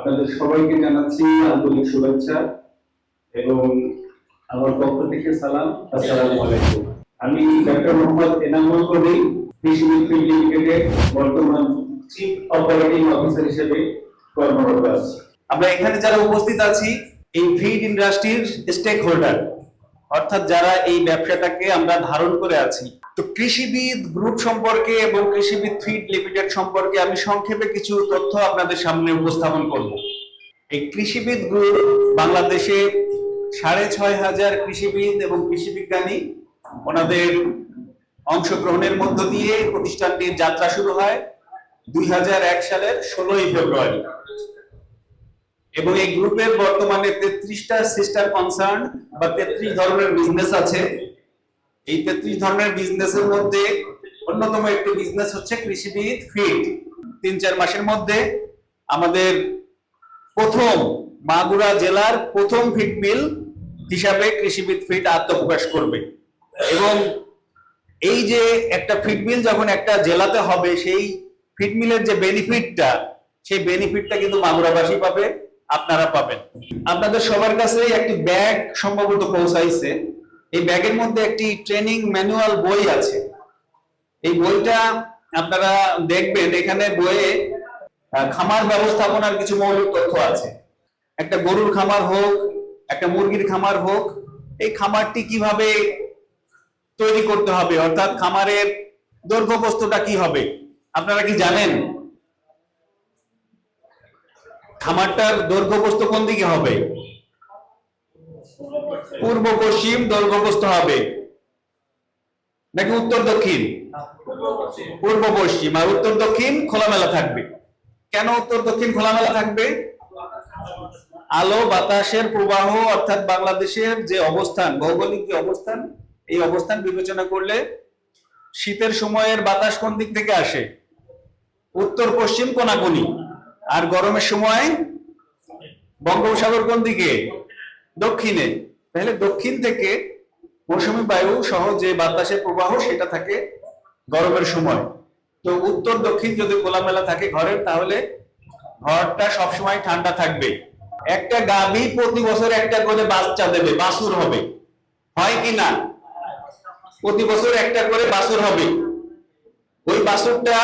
আপনাদের সবাইকে জানাচ্ছি আন্তরিক শুভেচ্ছা এবং আমার পক্ষ থেকে সালাম। আসসালামু আলাইকুম। আমি ডক্টর মোহাম্মদ এনামুল কবি কৃষি লিমিটেডে বর্তমান চিফ অপারেটিং অফিসার হিসেবে কর্মরত আছি। আমরা এখানে যারা উপস্থিত আছি, এই ফিড ইন্ডাস্ট্রির স্টেক হোল্ডার অর্থাৎ যারা এই ব্যবসাটাকে আমরা ধারণ করে আছি। তো কৃষিবিদ গ্রুপ সম্পর্কে এবং কৃষিবিদ ফিড লিমিটেড সম্পর্কে আমি সংক্ষেপে কিছু তথ্য আপনাদের সামনে উপস্থাপন করব। এই কৃষিবিদ গ্রুপ বাংলাদেশে সাড়ে ছয় হাজার কৃষিবিদ এবং কৃষি বিজ্ঞানী ওনাদের অংশগ্রহণের মধ্য দিয়ে প্রতিষ্ঠানটির যাত্রা শুরু হয় দুই হাজার এক সালের ষোলোই ফেব্রুয়ারি। এবং এই গ্রুপের বর্তমানে তেত্রিশটা সিস্টার কনসার্ন বা তেত্রিশ ধরনের বিজনেস আছে। এই তেত্রিশ ধরনের বিজনেসের মধ্যে অন্যতম একটি বিজনেস হচ্ছে কৃষিবিদ ফিড তিন, চার মাসের মধ্যে আমাদের প্রথম মাগুরা জেলার প্রথম ফিড মিল হিসাবে কৃষিবিদ ফিড আত্মপ্রকাশ করবে। এবং এই যে একটা ফিড মিল যখন একটা জেলাতে হবে, সেই ফিড মিলের যে বেনিফিটটা সেই বেনিফিটটা কিন্তু মাগুরাবাসী পাবে। আপনারা পাবেন। আপনাদের সবার কাছে একটি ব্যাগ সম্ভবত পৌঁছাইছে। এই ব্যাগের মধ্যে একটি ট্রেনিং ম্যানুয়াল বই আছে। এই বইটা আপনারা দেখবেন, এখানে বইয়ে খামার ব্যবস্থাপনার কিছু মৌলিক তথ্য আছে। একটা গরুর খামার হোক, একটা মুরগির খামার হোক, এই খামারটি কীভাবে তৈরি করতে হবে? অর্থাৎ খামারের দৈর্ঘ্য প্রস্থটা কি হবে? আপনারা কি জানেন? খামারটার দৈর্ঘ্য প্রস্থ কোন দিকে হবে? পূর্ব, পশ্চিম দৈর্ঘ্য প্রস্থ হবে। নাকি উত্তর, দক্ষিণ? পূর্ব, পশ্চিম। আর উত্তর, দক্ষিণ খোলামেলা থাকবে। কেন উত্তর, দক্ষিণ খোলামেলা থাকবে? আলো, বাতাসের প্রবাহ, অর্থাৎ বাংলাদেশের যে অবস্থান, ভৌগোলিক যে অবস্থান, এই অবস্থান বিবেচনা করলে শীতের সময়ের বাতাস কোন দিক থেকে আসে? উত্তর, পশ্চিম কোনাকুনি। আর গরমের সময় বঙ্গোপসাগর কোন দিকে দক্ষিণে। তাহলে দক্ষিণ থেকে মৌসুমী বায়ু সহ যে বাতাসের প্রবাহ সেটা থাকে গরমের সময়। তো উত্তর দক্ষিণ যদি খোলামেলা থাকে ঘরের, তাহলে ঘরটা সবসময় ঠান্ডা থাকবে। একটা গাভী প্রতি বছর একটা করে বাচ্চা দেবে বাসুর হবে। হয় কি না? প্রতি বছর একটা করে বাসুর হবে। ওই বাসুরটা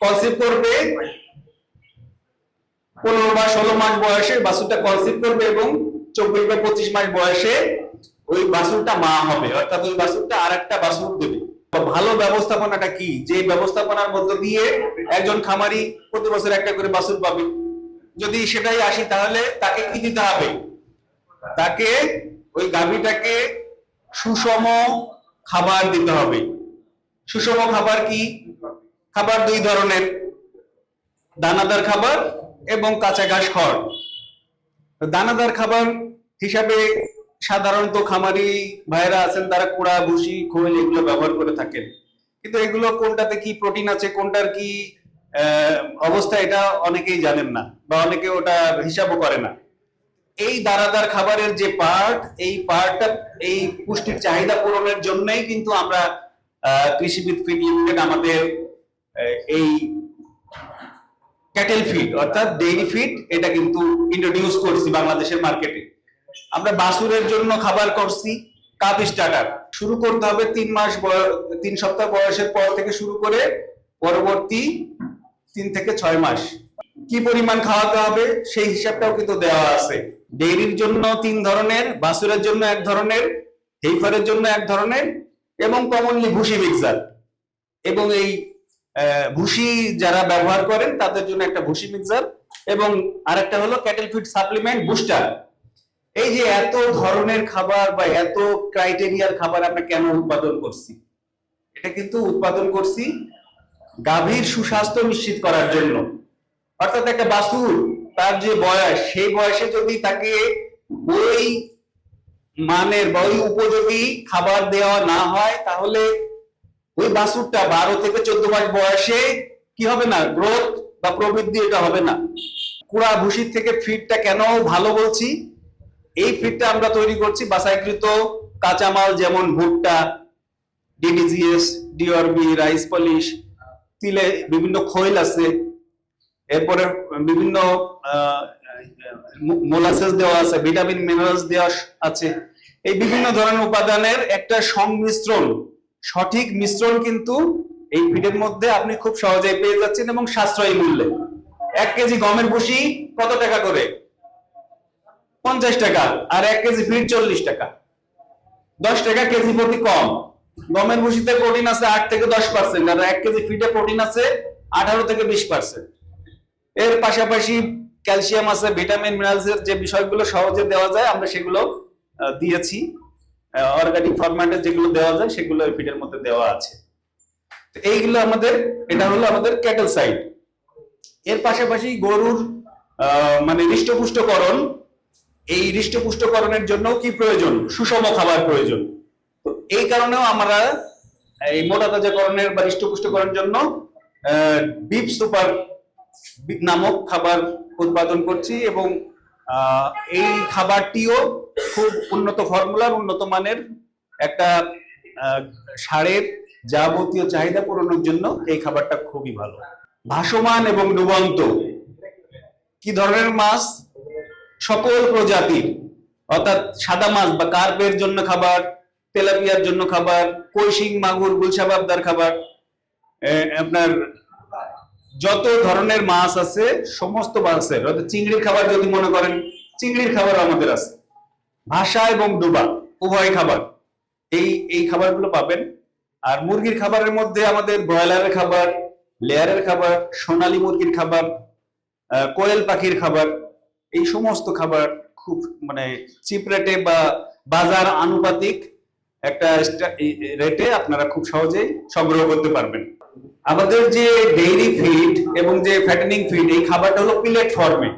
কনসিভ করবে পনেরো বা ষোলো মাস বয়সে বাছুরটা কনসিভ করবে এবং চব্বিশ বা পঁচিশ মাস বয়সে ওই বাছুরটা মা হবে, অর্থাৎ ওই বাছুরটা আর একটা বাছুর দেবে। ভালো ব্যবস্থাপনাটা কি? যে ব্যবস্থাপনার মধ্য দিয়ে একজন খামারি প্রতি বছর একটা করে বাছুর পাবে। যদি সেটাই আসি, তাহলে তাকে কি দিতে হবে? তাকে ওই গাভীটাকে সুষম খাবার দিতে হবে। সুষম খাবার কি? খাবার দুই ধরনের। দানাদার খাবার এবং কাঁচা ঘাস খড়। দানাদার খাবার হিসাবে সাধারণত খামারি ভাইরা আছেন, তারা কুড়া, ভুসি, খোল এগুলো ব্যবহার করে থাকেন। কিন্তু এগুলো কোনটাতে কি প্রোটিন আছে, কোনটার কি অবস্থা এটা অনেকেই জানেন না বা অনেকে ওটা হিসাবও করে না। এই দানাদার খাবারের যে পার্ট এই পার্টটা এই পুষ্টির চাহিদা পূরণের জন্যই কিন্তু আমরা কৃষিবিদ ফিড লিমিটেড আমাদের এই ক্যাটেল ফিড অর্থাৎ ডেইরি ফিড এটা কিন্তু ইন্ট্রোডিউস করছি বাংলাদেশের মার্কেটে আমরা বাসুরের জন্য খাবার করছি কাপ স্টার্টার শুরু করতে হবে তিন মাস তিন সপ্তাহ বয়সের পর থেকে শুরু করে পরবর্তী তিন থেকে ছয় মাস। কি পরিমাণ খাওয়াতে হবে, সেই হিসাবটাও কিন্তু দেওয়া আছে। ডেইরির জন্য তিন ধরনের, বাসুরের জন্য এক ধরনের হেইফারের জন্য এক ধরনের, এবং কমনলি ভুসি মিক্সার এবং এই ভুসি যারা ব্যবহার করেন, তাদের জন্য একটা ভুসি মিক্সার এবং আরেকটা হলো ক্যাটেল ফিড সাপ্লিমেন্ট বুস্টার এই যে এত ধরনের খাবার বা এত ক্রাইটেরিয়ার খাবার আমরা কেন উৎপাদন করছি? এটা কিন্তু উৎপাদন করছি গাভীর সুস্বাস্থ্য নিশ্চিত করার জন্য। অর্থাৎ একটা বাসুর তার যে বয়স, সেই বয়সে যদি তাকে ওই মানের বা ওই উপযোগী খাবার দেওয়া না হয়, তাহলে ওই বাছুরটা বারো থেকে চোদ্দ মাস বয়সে কি হবে না? গ্রোথ বা প্রবৃদ্ধি এটা হবে না। কুড়া ভুসির থেকে ফিডটা কেন ভালো বলছি? এই ফিডটা আমরা তৈরি করছি বাসাইকৃত কাঁচামাল যেমন ভুট্টা ডিডিজিএস ডিআরবি রাইস পলিশ তিলে বিভিন্ন খৈল আছে। এরপরে বিভিন্ন মোলাসেস দেওয়া আছে ভিটামিন মিনারেলস দেওয়া আছে। এই বিভিন্ন ধরনের উপাদানের একটা সংমিশ্রণ সঠিক মিশ্রণ কিন্তু এই ফিডের মধ্যে আপনি খুব সহজেই পেয়ে যাচ্ছেন এবং সাশ্রয়ী মূল্যে। এক কেজি গমের ভুসি কত টাকা করে? পঞ্চাশ টাকা আর এক কেজি ফিড চল্লিশ টাকা। দশ টাকা কেজি প্রতি কম। গমের ভুসিতে প্রোটিন আছে আট থেকে দশ পার্সেন্ট আর এক কেজি ফিডে প্রোটিন আছে আঠারো থেকে বিশ পার্সেন্ট এর পাশাপাশি ক্যালসিয়াম আছে ভিটামিন মিনারেলস এর যে বিষয়গুলো সহজে দেওয়া যায়, আমরা সেগুলো দিয়েছি। অর্গানিক ফরম্যাটে যেগুলো দেওয়া যায়, সেগুলো ফিডের মধ্যে দেওয়া আছে। তো এইগুলো আমাদের, এটা হলো আমাদের ক্যাটেল সাইড এর পাশাপাশি গরুর মানে হৃষ্টপুষ্টকরণ, এই হৃষ্টপুষ্টকরণের জন্য কি প্রয়োজন? সুষম খাবার প্রয়োজন। তো এই কারণেও আমরা এই মোটা তাজাকরণের বা হৃষ্টপুষ্টকরণের জন্য বিপ সুপার নামক খাবার উৎপাদন করছি এবং এই খাবারটিও খুব উন্নত ফর্মুলার, উন্নত মানের একটা সারের যাবতীয় চাহিদা পূরণের জন্য এই খাবারটা খুবই ভালো। ভাসমান এবং ডুবন্ত। কি ধরনের মাছ? সকল প্রজাতির। অর্থাৎ সাদা মাছ বা কার্পের জন্য খাবার, তেলাপিয়ার জন্য খাবার, কৈশিং, মাগুর, গুলশাবাবদার খাবার আপনার যত ধরনের মাছ আছে, সমস্ত মাছের, অর্থাৎ চিংড়ির খাবার যদি মনে করেন, চিংড়ির খাবার আমাদের আছে। ভাষা এবং ডুবা উভয় খাবার। এই এই খাবারগুলো পাবেন। আর মুরগির খাবারের মধ্যে আমাদের ব্রয়লারের খাবার, লেয়ারের খাবার, সোনালী মুরগির খাবার কোয়েল পাখির খাবার, এই সমস্ত খাবার খুব মানে চিপ রেটে বা বাজার আনুপাতিক একটা রেটে আপনারা খুব সহজেই সংগ্রহ করতে পারবেন। আমাদের যে ডেইরি ফিড এবং যে ফ্যাটেনিং ফিড এই খাবারটা হলো পিলেট ফর্মে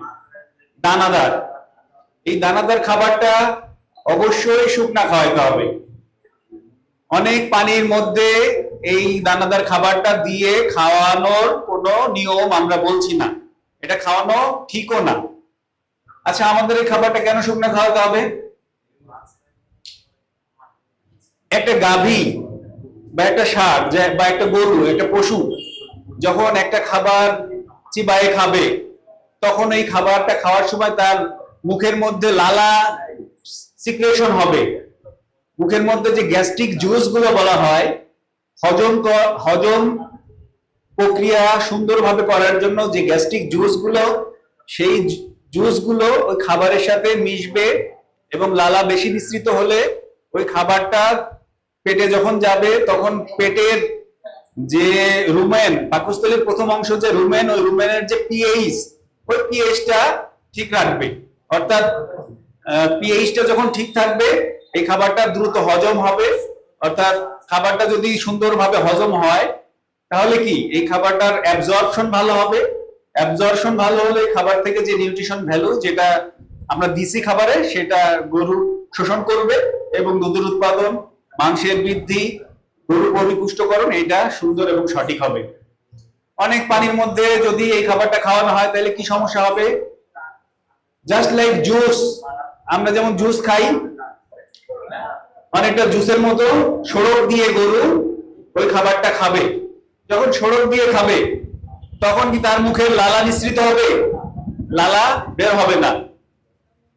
দানাদার। এই দানাদার খাবারটা অবশ্যই শুকনা খাওয়াইতে হবে। অনেক পানির মধ্যে এই দানাদার খাবারটা দিয়ে খাওয়ানোর কোনো নিয়ম আমরা বলছি না। এটা খাওয়ানো ঠিকও না। আচ্ছা আমাদের এই খাবারটা কেন শুকনো খাওয়াতে হবে? একটা গাভী বা একটা যে- বা একটা গরু, একটা পশু যখন একটা খাবার চিবায়ে খাবে, তখন এই খাবারটা খাওয়ার সময় তার মুখের মধ্যে লালা সিক্রেশন হবে। মুখের মধ্যে যে গ্যাস্ট্রিক জুসগুলো বলা হয়, হজম হজম প্রক্রিয়া সুন্দরভাবে করার জন্য যে গ্যাস্ট্রিক জুসগুলো, সেই জুসগুলো ওই খাবারের সাথে মিশবে এবং লালা বেশি মিশ্রিত হলে ওই খাবারটা পেটে যখন যাবে, তখন পেটের যে রুমেন, পাকস্থলীর প্রথম অংশ যে রুমেন, ওই রুমেনের যে পিএইচ ওই পিএইচটা ঠিক রাখবে। অর্থাৎ পিএইচটা যখন ঠিক থাকবে, এই খাবারটা দ্রুত হজম হবে। অর্থাৎ, খাবারটা যদি সুন্দরভাবে হজম হয়, তাহলে কি? এই খাবারটার অ্যাবজর্পশন ভালো হবে। অ্যাবজর্পশন ভালো হলে খাবার থেকে যে নিউট্রিশন ভ্যালু যেটা আমরা দিছি খাবারে, সেটা গরু শোষণ করবে এবং দুধের উৎপাদন, মাংসের বৃদ্ধি, গরু পরিপুষ্টকরণ এটা সুন্দর এবং সঠিক হবে। অনেক পানির মধ্যে যদি এই খাবারটা খাওয়ানো হয়, তাহলে কি সমস্যা হবে? জাস্ট লাইক জুস আমরা যেমন জুস খাই, অনেকটা জুসের মতো সড়ক দিয়ে গরু ওই খাবারটা খাবে। যখন সড়ক দিয়ে খাবে, তখন কি তার মুখে লালা নিঃসৃত হবে? লালা বের হবে না।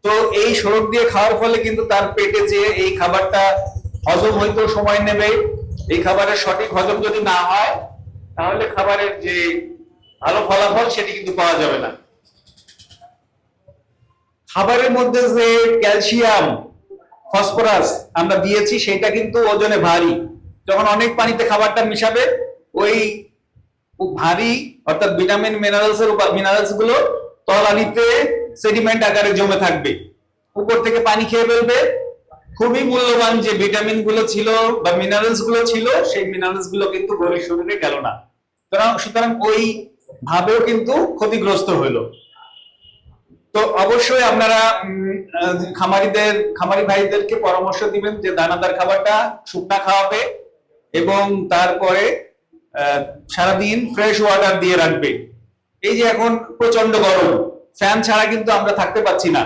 তো এই সড়ক দিয়ে খাওয়ার ফলে কিন্তু তার পেটে যে এই খাবারটা হজম হইতেও সময় নেবে, এই খাবারের সঠিক হজম যদি না হয়, তাহলে খাবারের যে ভালো ফলাফল সেটি কিন্তু পাওয়া যাবে না। খাবারের মধ্যে যে ক্যালসিয়াম, ফসফরাস আমরা দিয়েছি সেটা কিন্তু ওজনে ভারী। যখন অনেক পানিতে খাবারটা মিশাবে, ওই ভারী, অর্থাৎ ভিটামিন মিনারেলস এর মিনারেলসগুলো তলানিতে সেডিমেন্ট আকারে জমে থাকবে। উপর থেকে পানি খেয়ে ফেলবে। খুবই মূল্যবান যে ভিটামিনগুলো ছিল বা মিনারেলসগুলো ছিল, সেই মিনারেলসগুলো কিন্তু গরিব শরীরে গেল না। সুতরাং সুতরাং ওই ভাবেও কিন্তু ক্ষতিগ্রস্ত হইল তো অবশ্যই আপনারা খামারিদের, খামারি ভাইদেরকে পরামর্শ দিবেন যে দানাদার খাবারটা শুকনা খাওয়াবে এবং তারপরে সারাদিন ফ্রেশ ওয়াটার দিয়ে রাখবে। এই যে এখন প্রচণ্ড গরম ফ্যান ছাড়া কিন্তু আমরা থাকতে পাচ্ছি না।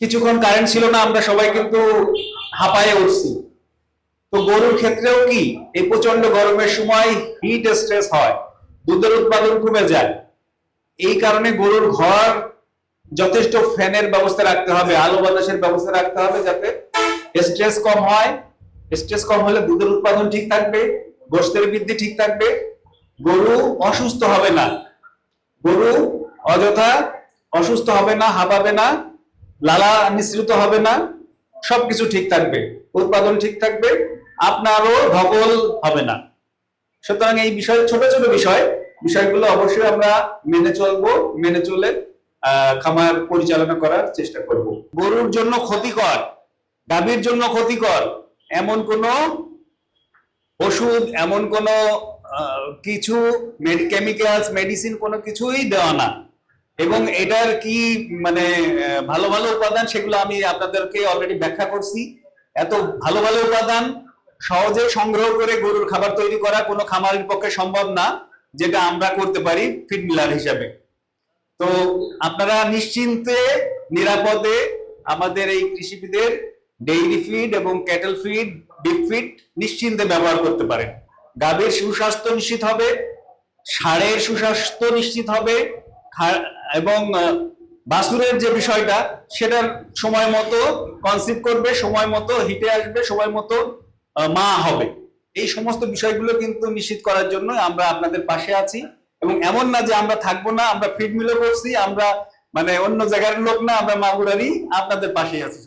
কিছুক্ষণ কারেন্ট ছিল না, আমরা সবাই কিন্তু হাঁপায়ে উঠছি। তো গরুর ক্ষেত্রেও কি, এই প্রচণ্ড গরমের সময় হিট স্ট্রেস হয়, দুধের উৎপাদন কমে যায়। এই কারণে গরুর ঘর যথেষ্ট ফ্যানের ব্যবস্থা রাখতে হবে আলো বাতাসের ব্যবস্থা রাখতে হবে যাতে স্ট্রেস কম হয়। স্ট্রেস কম হলে দুধের উৎপাদন ঠিক থাকবে গোষ্ঠের বৃদ্ধি ঠিক থাকবে। গরু অসুস্থ হবে না। গরু অযথা অসুস্থ হবে না হাঁপাবে না লালা মিশ্রিত হবে না সবকিছু ঠিক থাকবে উৎপাদন ঠিক থাকবে আপনারও ধকল হবে না। সুতরাং এই বিষয় ছোট ছোট বিষয় বিষয়গুলো অবশ্যই আমরা মেনে চলবো মেনে চলে খামার পরিচালনা করার চেষ্টা করব। গরুর জন্য ক্ষতিকর, গাভীর জন্য ক্ষতিকর এমন কোনো ওষুধ, এমন কোনো কিছু কেমিক্যালস মেডিসিন কোনো কিছুই দেওয়া না। এবং এটার কি মানে ভালো ভালো উপাদান সেগুলো আমি আপনাদেরকে অলরেডি ব্যাখ্যা করছি। এত ভালো ভালো উপাদান সহজে সংগ্রহ করে গরুর খাবার তৈরি করা কোনো খামারের পক্ষে সম্ভব না, যেটা আমরা করতে পারি ফিড মিলার হিসাবে। তো আপনারা নিশ্চিন্তে, নিরাপদে আমাদের এই কৃষিবিদের ডেইরি ফিড এবং ক্যাটেল ফিড ডিপ ফিড নিশ্চিন্তে ব্যবহার করতে পারেন। গাভীর সুস্বাস্থ্য নিশ্চিত হবে ষাঁড়ের সুস্বাস্থ্য নিশ্চিত হবে এবং বাসুরের যে বিষয়টা, সেটার সময় মতো কনসিভ করবে, সময় মতো হিটে আসবে, সময় মতো মা হবে। এই সমস্ত বিষয়গুলো কিন্তু নিশ্চিত করার জন্য আমরা আপনাদের পাশে আছি। এবং এমন না যে আমরা থাকব না, আমরা ফিট মিলে করছি আমরা মানে অন্য জায়গার লোক না, আমরা মাগুরারই আপনাদের পাশেই আছি